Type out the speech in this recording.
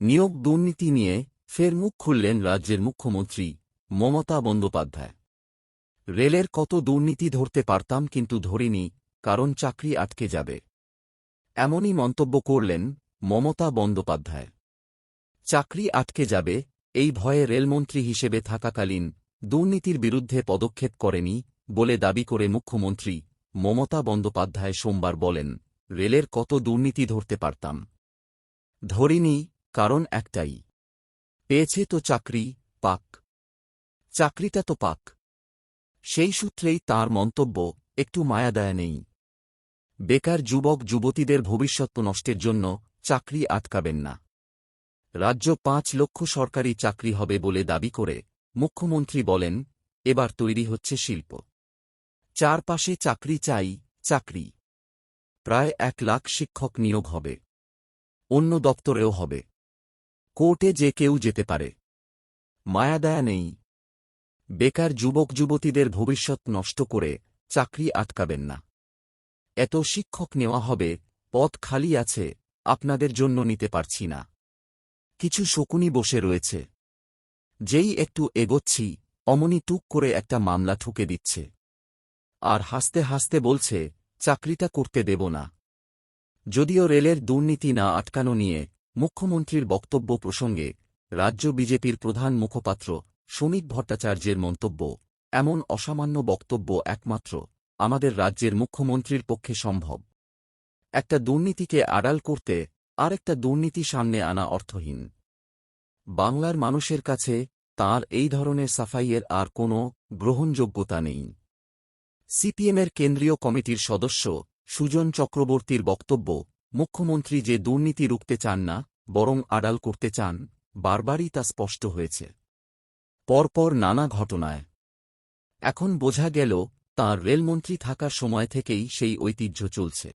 নিয়োগ দুর্নীতি নিয়ে ফের মুখ খুললেন রাজ্যের মুখ্যমন্ত্রী মমতা বন্দ্যোপাধ্যায়। রেলের কত দুর্নীতি ধরতে পারতাম কিন্তু ধরিনি, কারণ চাকরি আটকে যাবে। এমনই মন্তব্য করলেন মমতা বন্দ্যোপাধ্যায়। চাকরি আটকে যাবে, এই ভয়ে রেলমন্ত্রী হিসেবে থাকাকালীন দুর্নীতির বিরুদ্ধে পদক্ষেপ করেনি বলে দাবি করে মুখ্যমন্ত্রী মমতা বন্দ্যোপাধ্যায় সোমবার বলেন, রেলের কত দুর্নীতি ধরতে পারতাম। ধরিনি কারণ একটাই। পেয়েছে তো চাকরি, পাক। চাকরিটা তো পাক। সেই সূত্রেই তার মন্তব্য, একটু মায়াদায়া নেই। বেকার যুবক যুবতীদের ভবিষ্যৎ নষ্টের জন্য চাকরি আটকাবেন না। রাজ্য পাঁচ লক্ষ সরকারি চাকরি হবে বলে দাবি করে মুখ্যমন্ত্রী বলেন, এবার তৈরি হচ্ছে শিল্প। চারপাশে চাকরি চাই, চাকরি। প্রায় এক লাখ শিক্ষক নিয়োগ হবে। অন্য দপ্তরেও হবে। কোর্টে যে কেউ যেতে পারে। মায়াদায়া নেই। বেকার যুবক যুবতীদের ভবিষ্যৎ নষ্ট করে চাকরি আটকাবেন না। এত শিক্ষক নেওয়া হবে পথ খালি আছে, আপনাদের জন্য নিতে পারছি না। কিছু শকুনি বসে রয়েছে। যেই একটু এগোচ্ছি, অমনি টুক করে একটা মামলা ঠুকে দিচ্ছে। আর হাসতে হাসতে বলছে, চাকরিটা করতে দেব না। যদিও রেলের দুর্নীতি না আটকানো নিয়ে মুখ্যমন্ত্রীর বক্তব্য প্রসঙ্গে রাজ্য বিজেপির প্রধান মুখপাত্র শ্রমিক ভট্টাচার্যের মন্তব্য, এমন অসামান্য বক্তব্য একমাত্র আমাদের রাজ্যের মুখ্যমন্ত্রীর পক্ষে সম্ভব। একটা দুর্নীতিকে আড়াল করতে আর একটা দুর্নীতি সামনে আনা অর্থহীন। বাংলার মানুষের কাছে তার এই ধরনের সাফাইয়ের আর কোনো গ্রহণযোগ্যতা নেই। সিপিএমের কেন্দ্রীয় কমিটির সদস্য সুজন চক্রবর্তীর বক্তব্য, মুখ্যমন্ত্রী যে দুর্নীতি রুখতে চান না বরং আড়াল করতে চান, বারবারই তা স্পষ্ট হয়েছে। পরপর নানা ঘটনায়। এখন বোঝা গেল, তাঁর রেলমন্ত্রী থাকার সময় থেকেই সেই ঐতিহ্য চলছে।